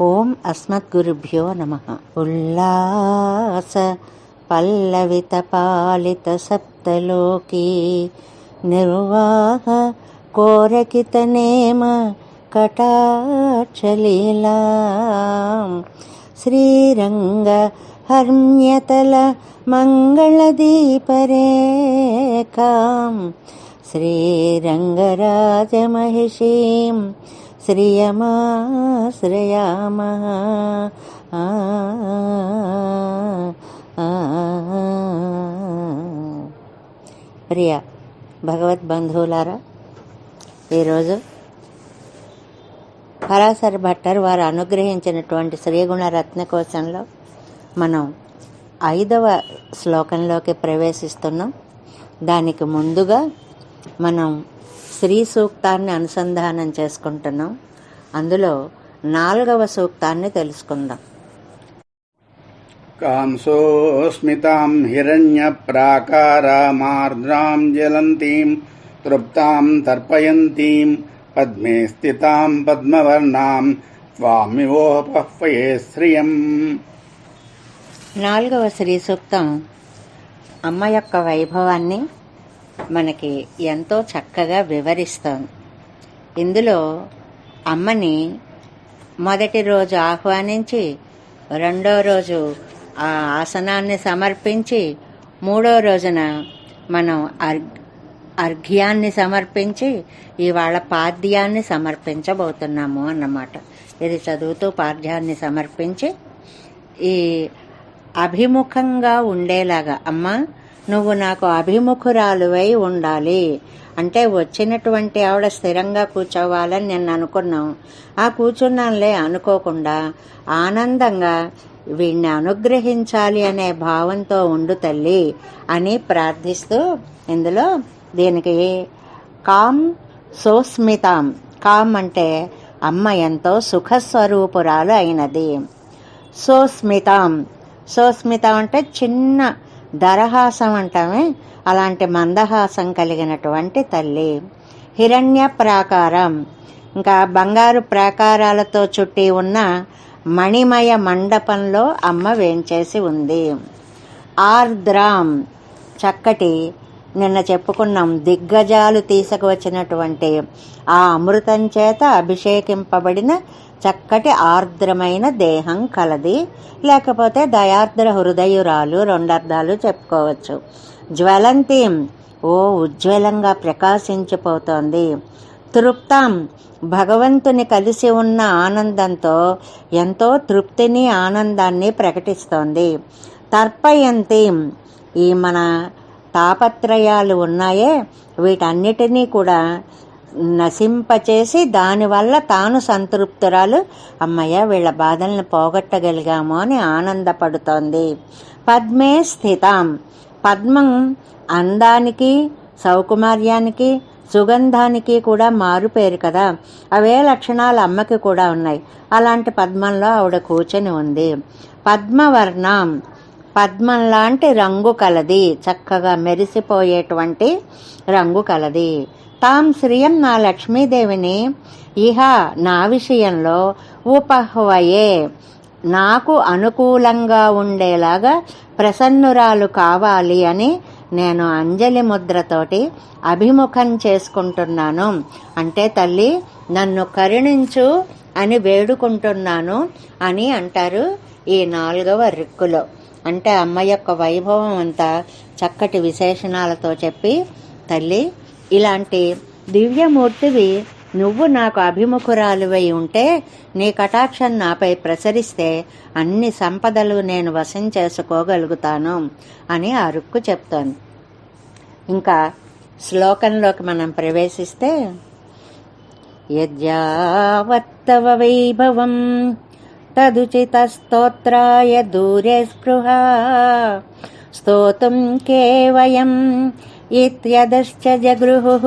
ఓం అస్మద్గురుభ్యో నమ. ఉల్లాస పల్లవిత పాలిత సప్తలోకి. నిర్వాహ కోరకిత నేమ కటాక్షలీలా. శ్రీరంగ హర్మ్యతల మంగళదీపరేఖాం. శ్రీరంగరాజమహిషీం శ్రియమాశ్రయామः ఆ, ఆ, ప్రియ భగవద్బంధువులారా ఈరోజు పరాశర భట్టర్ వారు అనుగ్రహించినటువంటి శ్రీగుణ రత్నకోశంలో మనం ఐదవ శ్లోకంలోకి ప్రవేశిస్తున్నాం. దానికి ముందుగా మనం శ్రీ సూక్తాన్ని అనుసంధానం చేసుకుంటున్నాం. అందులో నాలుగవ సూక్తాన్ని తెలుసుకుందాం. కాంసోస్మితాం హిరణ్య ప్రాకారామార్ద్రాం జలంతీం తృప్తాం తర్పయంతీం పద్మే స్థితాం పద్మవర్ణాం స్వామివోపహ్వయే శ్రియం. నాలుగవ శ్రీ సూక్తం అమ్మ యొక్క వైభవాన్ని మనకి ఎంతో చక్కగా వివరిస్తోంది ఇందులో అమ్మని మొదటి రోజు ఆహ్వానించి రెండో రోజు ఆ ఆసనాన్ని సమర్పించి మూడో రోజున మనం అర్ అర్ఘ్యాన్ని సమర్పించి ఇవాళ పాద్యాన్ని సమర్పించబోతున్నాము అన్నమాట. ఇది చదువుతూ పాద్యాన్ని సమర్పించి ఈ అభిముఖంగా ఉండేలాగా అమ్మ నువ్వు నాకు అభిముఖురాలువై ఉండాలి. అంటే వచ్చినటువంటి ఆవిడ స్థిరంగా కూర్చోవాలని నేను అనుకున్నాం. ఆ కూర్చున్నానులే అనుకోకుండా ఆనందంగా వీడిని అనుగ్రహించాలి అనే భావంతో ఉండు తల్లి అని ప్రార్థిస్తూ ఇందులో దీనికి కామ్ సోస్మితాం. కామ్ అంటే అమ్మ ఎంతో సుఖస్వరూపురాలు అయినది. సోస్మితాం. సోస్మితం అంటే చిన్న దరహాసం అంటామే? అలాంటి మందహాసం కలిగినటువంటి తల్లి. హిరణ్య ప్రాకారం. ఇంకా బంగారు ప్రాకారాలతో చుట్టి ఉన్న మణిమయ మండపంలో అమ్మ వేంచేసి ఉంది. ఆర్ద్రాం. చక్కటి నిన్న చెప్పుకున్నాం దిగ్గజాలు తీసుకువచ్చినటువంటి ఆ అమృతం చేత అభిషేకింపబడిన చక్కటి ఆర్ద్రమైన దేహం కలది. లేకపోతే దయార్ద్ర హృదయురాలు రెండర్థాలు చెప్పుకోవచ్చు. జ్వలంతీం ఓ ఉజ్వలంగా ప్రకాశించిపోతోంది. తృప్తాం భగవంతుని కలిసి ఉన్న ఆనందంతో ఎంతో తృప్తిని ఆనందాన్ని ప్రకటిస్తోంది. తర్పయంతీం ఈ మన తాపత్రయాలు ఉన్నాయే వీటన్నిటినీ కూడా నశింపచేసి దానివల్ల తాను సంతృప్తురాలు. అమ్మయ్య వీళ్ళ బాధల్ని పోగొట్టగలిగాము అని ఆనందపడుతోంది. పద్మే స్థితాం. పద్మం అందానికి సౌకుమార్యానికి సుగంధానికి కూడా మారుపేరు కదా. అవే లక్షణాలు అమ్మకి కూడా ఉన్నాయి. అలాంటి పద్మంలో ఆవిడ కూర్చొని ఉంది. పద్మవర్ణం. పద్మం లాంటి రంగు కలది చక్కగా మెరిసిపోయేటువంటి రంగు కలది. తాం శ్రియం నా లక్ష్మీదేవిని ఇహ నా విషయంలో ఉపహ్వయే. నాకు అనుకూలంగా ఉండేలాగా ప్రసన్నురాలు కావాలి అని నేను అంజలి ముద్రతోటి అభిముఖం చేసుకుంటున్నాను. అంటే తల్లి నన్ను కరుణించు అని వేడుకుంటున్నాను అని అంటారు ఈ నాలుగవ రిక్కులో. అంటే అమ్మ యొక్క వైభవం అంతా చక్కటి విశేషణాలతో చెప్పి తల్లి ఇలాంటి దివ్యమూర్తివి నువ్వు నాకు అభిముఖురాలువై ఉంటే నీ కటాక్షం నాపై ప్రసరిస్తే అన్ని సంపదలు నేను వశం చేసుకోగలుగుతాను అని అరుక్కు చెప్తాను ఇంకా శ్లోకంలోకి మనం ప్రవేశిస్తే యద్యావత్తవ వైభవం तदुचितस्तोत्राय दूरे स्पृहा स्तोतुं के वयम् इत्यदश्च जगृहुः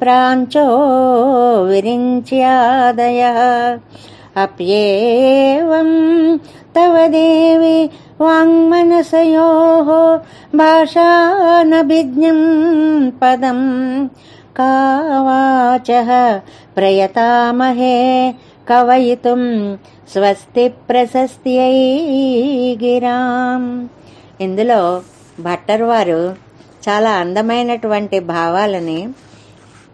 प्राञ्चो विरिञ्च्यादयः अप्येवं तव देवि वाङ्मनसयोः भाषानभिज्ञं पदं का वाचः प्रयतामहे కవయితుం స్వస్తి ప్రశస్త్యై గిరాం. ఇందులో భట్టర్ వారు చాలా అందమైనటువంటి భావాలని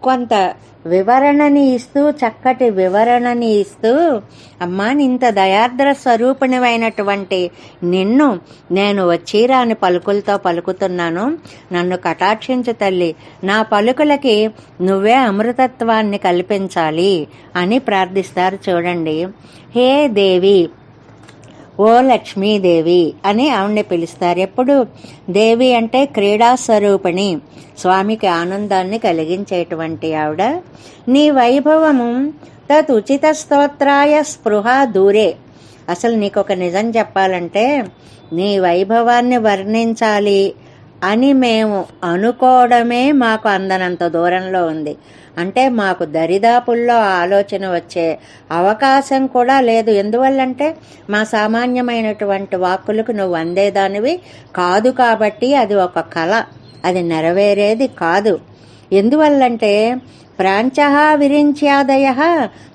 కొంత వివరణని ఇస్తూ చక్కటి వివరణని ఇస్తూ అమ్మా ఇంత దయార్ద్ర స్వరూపిణివైనటువంటి నిన్ను నేను వచ్చిరాని పలుకులతో పలుకుతున్నాను. నన్ను కటాక్షించు తల్లి నా పలుకులకి నువ్వే అమృతత్వాన్ని కల్పించాలి అని ప్రార్థిస్తారు చూడండి. హే దేవి ఓ లక్ష్మీదేవి అని ఆవిడ్ని పిలుస్తారు. ఎప్పుడు? దేవి అంటే క్రీడా స్వరూపిణి స్వామికి ఆనందాన్ని కలిగించేటువంటి ఆవిడ. నీ వైభవము తత్ ఉచిత స్తోత్రాయ స్పృహ దూరే. అసలు నీకు ఒక నిజం చెప్పాలంటే నీ వైభవాన్ని వర్ణించాలి. అని మేము అనుకోవడమే మాకు అందనంత దూరంలో ఉంది. అంటే మాకు దరిదాపుల్లో ఆలోచన వచ్చే అవకాశం కూడా లేదు. ఎందువల్లంటే మా సామాన్యమైనటువంటి వాక్కులకు నువ్వు అందేదానివి కాదు కాబట్టి అది ఒక కళ. అది నెరవేరేది కాదు. ఎందువల్లంటే ప్రాంచ విరించాదయ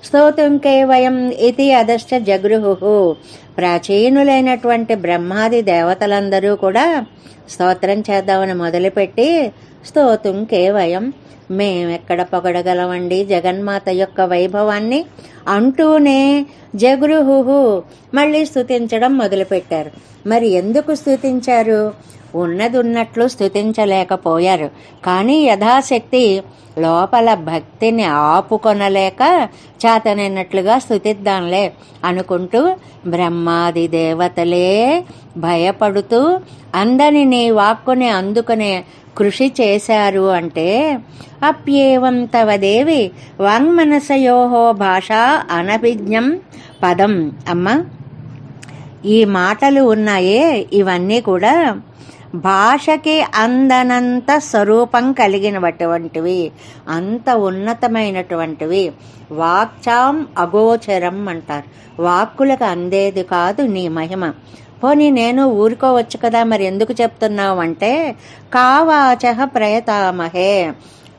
స్తోతుం కేవయం ఇది అదశ్చ జగృహు. ప్రాచీనులైనటువంటి బ్రహ్మాది దేవతలందరూ కూడా స్తోత్రం చేద్దామని మొదలుపెట్టి స్తోతుం కేవయం మేమెక్కడ పొగడగలమండి జగన్మాత యొక్క వైభవాన్ని అంటూనే జగృహు మళ్ళీ స్థుతించడం మొదలుపెట్టారు. మరి ఎందుకు స్తుతించారు? ఉన్నదున్నట్లు స్థుతించలేకపోయారు. కానీ యథాశక్తి లోపల భక్తిని ఆపుకొనలేక చేతనైనట్లుగా స్థుతిద్దాంలే అనుకుంటూ బ్రహ్మాది దేవతలే భయపడుతూ అందని నీ వాక్కుని అందుకునే కృషి చేశారు అంటే అప్యేవం తవ దేవి వాంగ్మనసయోహో భాషా అనభిజ్ఞం పదం. అమ్మ ఈ మాటలు ఉన్నాయే ఇవన్నీ కూడా భాషకి అందనంత స్వరూపం కలిగినటువంటివి అంత ఉన్నతమైనటువంటివి. వాక్చాం అగోచరం అంటారు. వాక్కులకు అందేది కాదు నీ మహిమ. పోనీ నేను ఊరుకోవచ్చు కదా మరి ఎందుకు చెప్తున్నావు అంటే కావాచ ప్రయతామహే.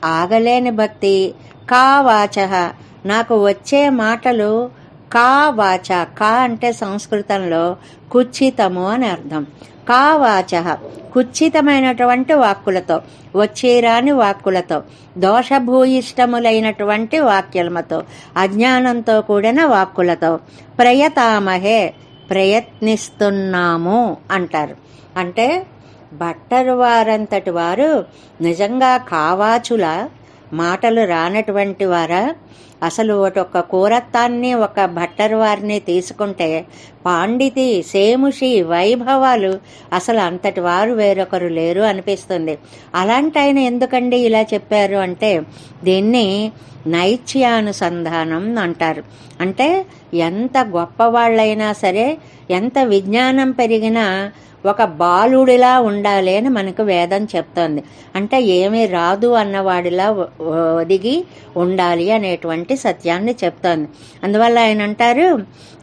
ఆగలేని భక్తి. కావాచ నాకు వచ్చే మాటలు కా వాచ కా అంటే సంస్కృతంలో కుచ్చితము అని అర్థం. కావాచ కుచ్చితమైనటువంటి వాక్కులతో వచ్చేరాని వాక్కులతో దోషభూయిష్టములైనటువంటి వాక్యలతో అజ్ఞానంతో కూడిన వాక్కులతో ప్రయతామహే ప్రయత్నిస్తున్నాము అంటారు. అంటే బట్టరు వారంతటి వారు నిజంగా కావాచుల మాటలు రానటువంటి వారా? అసలు ఒక కూరత్తాన్ని ఒక భట్టర్ వారిని తీసుకుంటే పాండితి సేముషి వైభవాలు అసలు అంతటి వారు వేరొకరు లేరు అనిపిస్తుంది. అలాంటి ఆయన ఎందుకండి ఇలా చెప్పారు అంటే దీన్ని నైత్యానుసంధానం అంటారు. అంటే ఎంత గొప్పవాళ్ళైనా సరే ఎంత విజ్ఞానం పెరిగినా ఒక బాలుడిలా ఉండాలి అని మనకు వేదం చెప్తోంది. అంటే ఏమీ రాదు అన్నవాడిలా ఒదిగి ఉండాలి అనేటువంటి సత్యాన్ని చెప్తోంది. అందువల్ల ఆయన అంటారు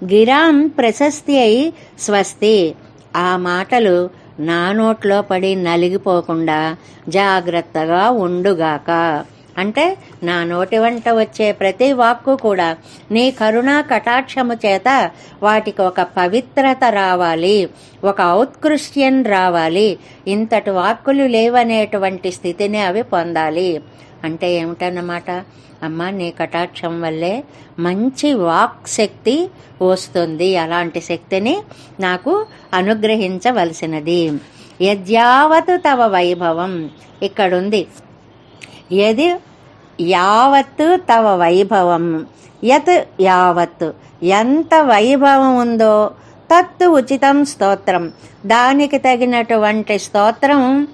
గిరాం ప్రశస్తి అయి స్వస్తి. ఆ మాటలు నా నోట్లో పడి నలిగిపోకుండా జాగ్రత్తగా ఉండుగాక. అంటే నా నోటి వంట వచ్చే ప్రతి వాక్కు కూడా నీ కరుణా కటాక్షము చేత వాటికి ఒక పవిత్రత రావాలి ఒక ఔత్కృష్ట్యం రావాలి. ఇంతటి వాక్కులు లేవనేటువంటి స్థితిని అవి పొందాలి. అంటే ఏమిటన్నమాట? అమ్మ నీ కటాక్షం వల్లే మంచి వాక్ శక్తి వస్తుంది. అలాంటి శక్తిని నాకు అనుగ్రహించవలసినది. యద్యావత్ తవ వైభవం. ఇక్కడుంది. ఏది యావత్ తవ వైభవం. యత్ యావత్ ఎంత వైభవం ఉందో తత్తు ఉచితం స్తోత్రం. దానికి తగినటువంటి స్తోత్రం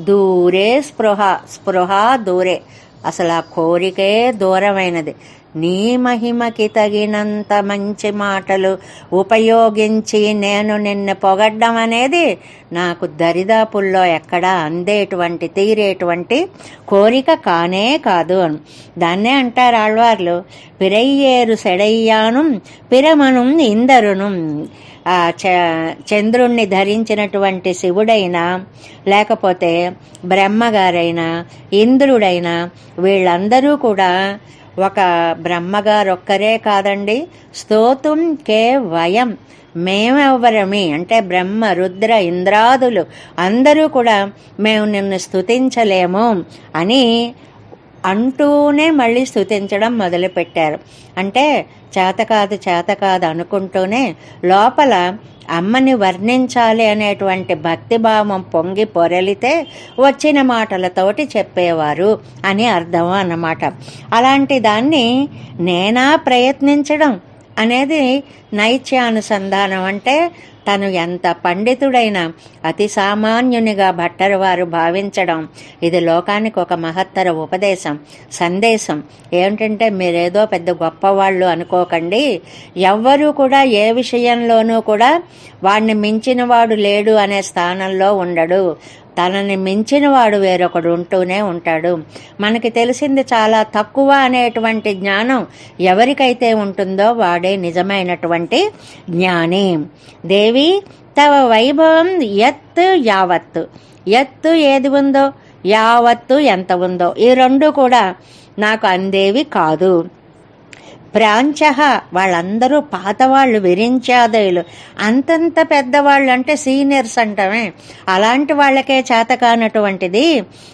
దూరే స్పృహ. స్పృహ దూరే. అసలు ఆ కోరికే దూరమైనది. నీ మహిమకి తగినంత మంచి మాటలు ఉపయోగించి నేను నిన్ను పొగడ్డం అనేది నాకు దరిదాపుల్లో ఎక్కడా అందేటువంటి తీరేటువంటి కోరిక కానే కాదు అను. దాన్నే అంటారు ఆళ్వార్లు. పిరయ్యేరు సెడయ్యాను పిరమను ఇందరును. చంద్రుణ్ణి ధరించినటువంటి శివుడైనా లేకపోతే బ్రహ్మగారైనా ఇంద్రుడైనా వీళ్ళందరూ కూడా ఒక బ్రహ్మగారొక్కరే కాదండి. స్తోతుం కే వయం. మేమెవ్వరమి? అంటే బ్రహ్మ రుద్ర ఇంద్రాదులు. అందరూ కూడా మేము నిన్ను స్థుతించలేము అని అంటూనే మళ్ళీ స్తుతించడం మొదలుపెట్టారు. అంటే చేత కాదు చేత కాదు అనుకుంటూనే లోపల అమ్మని వర్ణించాలి అనేటువంటి భక్తిభావం పొంగి పొరలితే వచ్చిన మాటలతోటి చెప్పేవారు అని అర్థం అన్నమాట. అలాంటి దాన్ని నేనా ప్రయత్నించడం అనేది నైత్యానుసంధానం అంటే తను ఎంత పండితుడైనా అతి సామాన్యునిగా భట్టరు వారు భావించడం. ఇది లోకానికి ఒక మహత్తర ఉపదేశం సందేశం. ఏమిటంటే మీరేదో పెద్ద గొప్పవాళ్ళు అనుకోకండి. ఎవ్వరూ కూడా ఏ విషయంలోనూ కూడా వాడిని మించిన వాడు లేడు అనే స్థానంలో ఉండడు. తనని మించిన వాడు వేరొకడు ఉంటూనే ఉంటాడు. మనకి తెలిసింది చాలా తక్కువ అనేటువంటి జ్ఞానం ఎవరికైతే ఉంటుందో వాడే నిజమైనటువంటి జ్ఞాని. దేవి తవ వైభవం ఎత్ యావత్తు ఎత్తు ఏది ఉందో యావత్తు ఎంత ఉందో. ఈ రెండు కూడా నాకు అందేవి కాదు. ప్రాంచ. వాళ్ళందరూ పాతవాళ్ళు విరించాదయులు అంతంత పెద్దవాళ్ళు అంటే సీనియర్స్ అంటమే. అలాంటి వాళ్ళకే చేత కానటువంటిది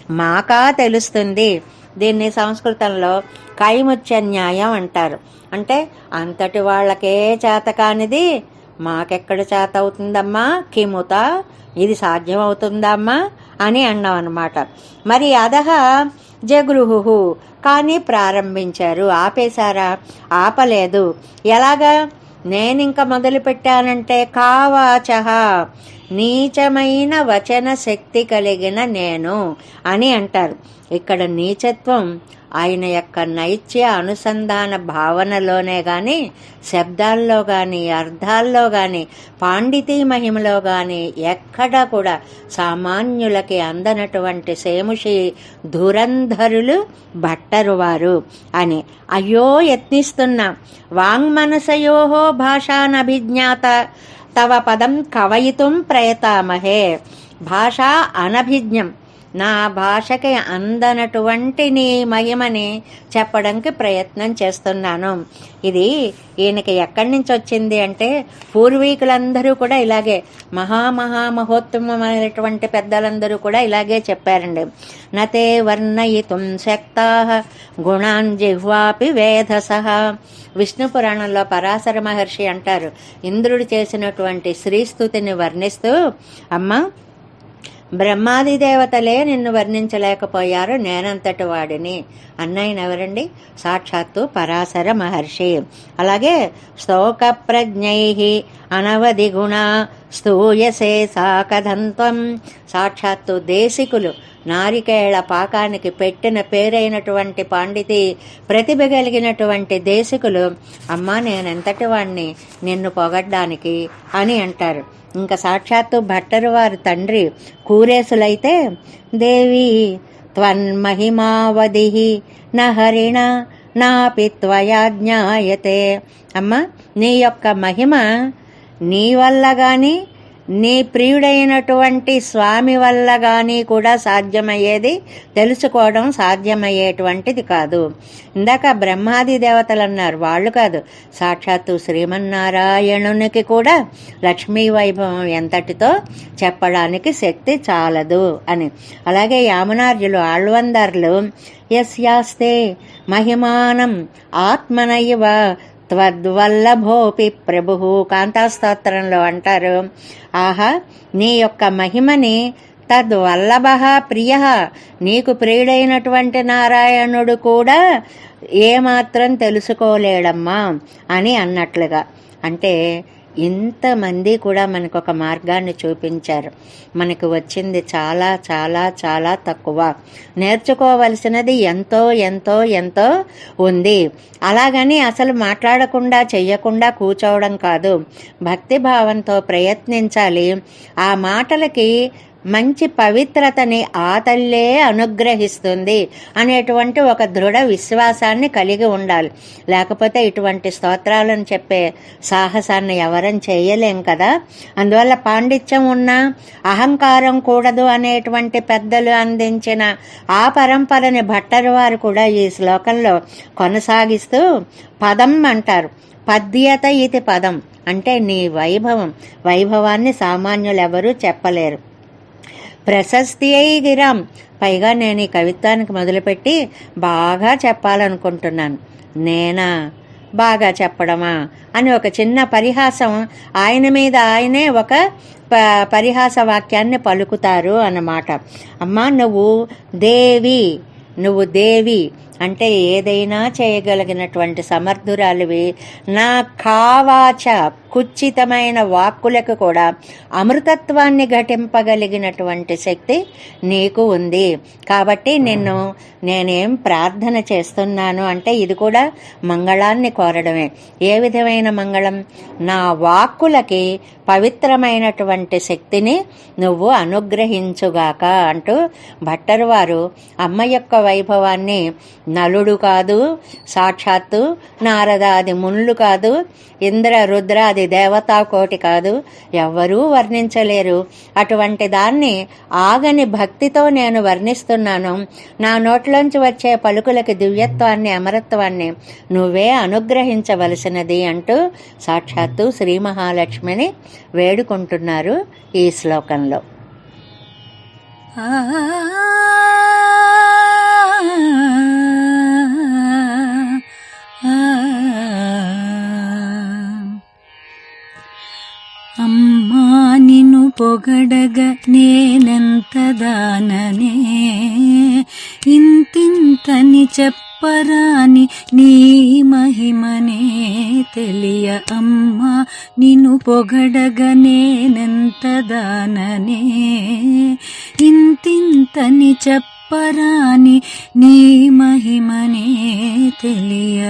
మాకా తెలుస్తుంది. దీన్ని సంస్కృతంలో కైముచ్చ న్యాయం అంటారు. అంటే అంతటి వాళ్ళకే చేత కానిది మాకెక్కడ చేత అవుతుందమ్మా? కిముత. ఇది సాధ్యమవుతుందమ్మా అని అన్నాం అనమాట మరి అదహ జగృహు కానీ ప్రారంభించారు. ఆపేశారా? ఆపలేదు. ఎలాగా? నేనింక మొదలుపెట్టానంటే కావాచహ. నీచమైన వచన శక్తి కలిగిన నేను అని అంటారు. ఇక్కడ నీచత్వం ఆయన యొక్క నైత్య అనుసంధాన భావనలోనే గాని శబ్దాల్లో గాని అర్థాల్లో గాని పాండితీ మహిమలో గాని ఎక్కడా కూడా సామాన్యులకి అందనటువంటి సేముషి ధురంధరులు భట్టరువారు అని. అయ్యో యత్నిస్తున్నా. వాంగ్మనసయోహో భాషానభిజ్ఞాత. తవ పదం కవయితుం ప్రయతామహే. భాష అనభిజ్ఞం. నా భాషకి అందనటువంటి నీ మహిమని చెప్పడానికి ప్రయత్నం చేస్తున్నాను. ఇది ఈయనకి ఎక్కడి నుంచి వచ్చింది అంటే పూర్వీకులందరూ కూడా ఇలాగే మహామహామహోత్తమైనటువంటి పెద్దలందరూ కూడా ఇలాగే చెప్పారండి. నతే వర్ణయితుం శక్తా గుణాన్ జిహ్వాపి వేధస విష్ణు పురాణంలో పరాశర మహర్షి అంటారు ఇంద్రుడు చేసినటువంటి శ్రీస్తుతిని వర్ణిస్తూ అమ్మ బ్రహ్మాది దేవతలే నిన్ను వర్ణించలేకపోయారు నేనంతటి వాడిని. అన్నయ్యనెవరండి సాక్షాత్తు పరాశర మహర్షి. అలాగే స్తోక ప్రజ్ఞై అనవధి గుణ స్థూయసే సాకధంత్వం. సాక్షాత్తు దేశికులు నారికేళ పాకానికి పెట్టిన పేరైనటువంటి పాండితి ప్రతిభ కలిగినటువంటి దేశికులు అమ్మా నేనెంతటి వాణ్ణి? నిన్ను పొగడ్డానికి అని అంటారు. ఇంకా సాక్షాత్తు భట్టరు వారి తండ్రి కూరేసులైతే దేవి త్వన్మహిమావధి న నాపి త్వయా జ్ఞాయతే. అమ్మ నీ యొక్క మహిమ నీ వల్ల కానీ నీ ప్రియుడైనటువంటి స్వామి వల్ల గాని కూడా సాధ్యమయ్యేది తెలుసుకోవడం సాధ్యమయ్యేటువంటిది కాదు. ఇందాక బ్రహ్మాది దేవతలు అన్నారు వాళ్ళు కాదు. సాక్షాత్తు శ్రీమన్నారాయణునికి కూడా లక్ష్మీ వైభవం ఎంతటితో చెప్పడానికి శక్తి చాలదు అని. అలాగే యామునార్జులు ఆళ్వందర్లు యస్యాస్తే మహిమానం ఆత్మనైవ త్వద్వల్లభోపి ప్రభు కాంతాస్తోత్రంలో అంటారు. ఆహా నీ యొక్క మహిమని తద్వల్లభ ప్రియ. నీకు ప్రియుడైనటువంటి నారాయణుడు కూడా ఏమాత్రం తెలుసుకోలేడమ్మా అని అన్నట్లుగా. అంటే ఇంతమంది కూడా మనకు ఒక మార్గాన్ని చూపించారు. మనకు వచ్చింది చాలా చాలా చాలా తక్కువ. నేర్చుకోవలసినది ఎంతో ఎంతో ఎంతో ఉంది. అలాగని అసలు మాట్లాడకుండా చెయ్యకుండా కూర్చోవడం కాదు. భక్తి భావంతో ప్రయత్నించాలి. ఆ మాటలకి మంచి పవిత్రతని ఆ తల్లే అనుగ్రహిస్తుంది అనేటువంటి ఒక దృఢ విశ్వాసాన్ని కలిగి ఉండాలి. లేకపోతే ఇటువంటి స్తోత్రాలను చెప్పే సాహసాన్ని ఎవరం చేయలేం కదా? అందువల్ల పాండిత్యం ఉన్నా అహంకారం కూడదు అనేటువంటి పెద్దలు అందించిన ఆ పరంపరని భట్టరు వారు కూడా ఈ శ్లోకంలో కొనసాగిస్తూ పదం అంటారు. పద్యత ఇది పదం అంటే నీ వైభవం. వైభవాన్ని సామాన్యులెవరూ చెప్పలేరు. ప్రశస్తి అయి గిరాం పైగా నేను ఈ కవిత్వానికి మొదలుపెట్టి బాగా చెప్పాలనుకుంటున్నాను. నేనా? బాగా చెప్పడమా? అని ఒక చిన్న పరిహాసం ఆయన మీద ఆయనే ఒక ప పరిహాస వాక్యాన్ని పలుకుతారు అన్నమాట. అమ్మా నువ్వు దేవి నువ్వు దేవి. అంటే ఏదైనా చేయగలిగినటువంటి సమర్థురాలివి. నా కావాచ కుచ్చితమైన వాక్కులకు కూడా అమృతత్వాన్ని ఘటింపగలిగినటువంటి శక్తి నీకు ఉంది. కాబట్టి నిన్ను నేనేం ప్రార్థన చేస్తున్నాను అంటే ఇది కూడా మంగళాన్ని కోరడమే. ఏ విధమైన మంగళం? నా వాక్కులకి పవిత్రమైనటువంటి శక్తిని నువ్వు అనుగ్రహించుగాక అంటూ భట్టరు వారు అమ్మ యొక్క వైభవాన్ని నలుడు కాదు సాక్షాత్తు నారదాది మునులు కాదు ఇంద్ర రుద్రాది దేవతా కోటి కాదు ఎవ్వరూ వర్ణించలేరు. అటువంటి దాన్ని ఆగని భక్తితో నేను వర్ణిస్తున్నాను. నా నోట్లోంచి వచ్చే పలుకులకి దివ్యత్వాన్ని అమరత్వాన్ని నువ్వే అనుగ్రహించవలసినది అంటూ సాక్షాత్తు శ్రీ మహాలక్ష్మిని వేడుకుంటున్నారు ఈ శ్లోకంలో. ఆ పొగడగ నేనెంత దాననే ఇంతింతని చెప్పరాని నీ మహిమనే తెలియ అమ్మా. నిన్ను పొగడగ నేనెంత దాననే ఇంతింతని చెప్పరాని నీ మహిమనే తెలియ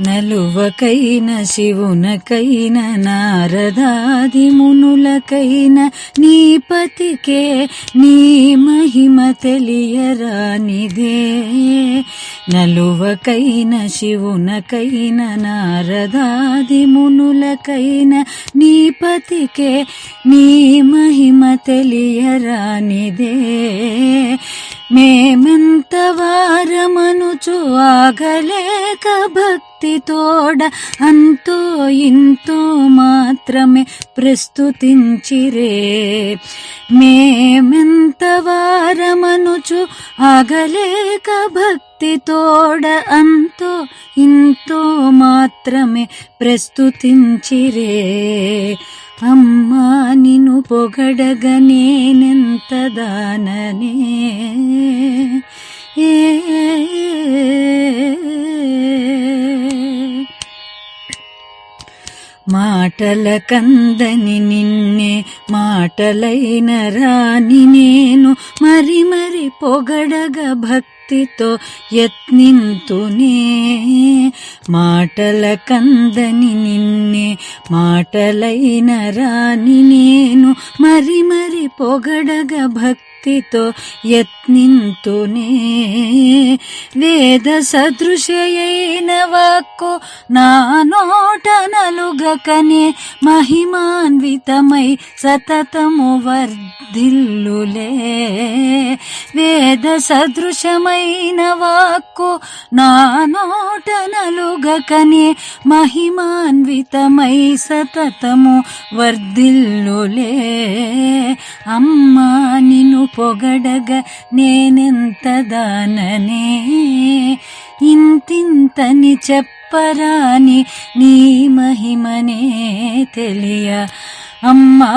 నలువకైన శివునకైన నారదాది మునులకైన నీ పతికే నీ మహిమ తెలియరానిదే. నలువకైన శివునకైన నారదాది మునులకైన నీ పతికే నీ మహిమ తెలియరానిదే. మేమెంత వారమనుచు ఆగలేక భక్తి తోడ అంతో ఇంతో మాత్రమే ప్రస్తుతించిరే. మేమెంత వారమనుచు ఆగలేక భక్తి తోడ అంతో ఇంతో మాత్రమే ప్రస్తుతించిరే. అమ్మా నిన్ను పొగడగ నేనెంత దాననే? ఏ మాటల కందని నిన్నే మాటలైన రాని నేను మరి మరి పొగడగ భక్తితో యత్నింతునే. మాటల కందని నిన్నే మాటలైన రాని నేను మరి మరి పొగడగ భక్తితో యత్నింతునే. వేద సదృశయైన వాక్కు నా నోట నలుగకనే మహిమాన్వితమై సతతము వర్ధిల్లులే. వేద సదృశమైన వాక్కు నా నోట నలుగకనే మహిమాన్వితమై సతతము వర్ధిల్లులే. అమ్మా నిన్ను పొగడగ నేనెంత దాననే? ఇంతింతని చెప్పరాని నీ మహిమనే తెలియ. అమ్మా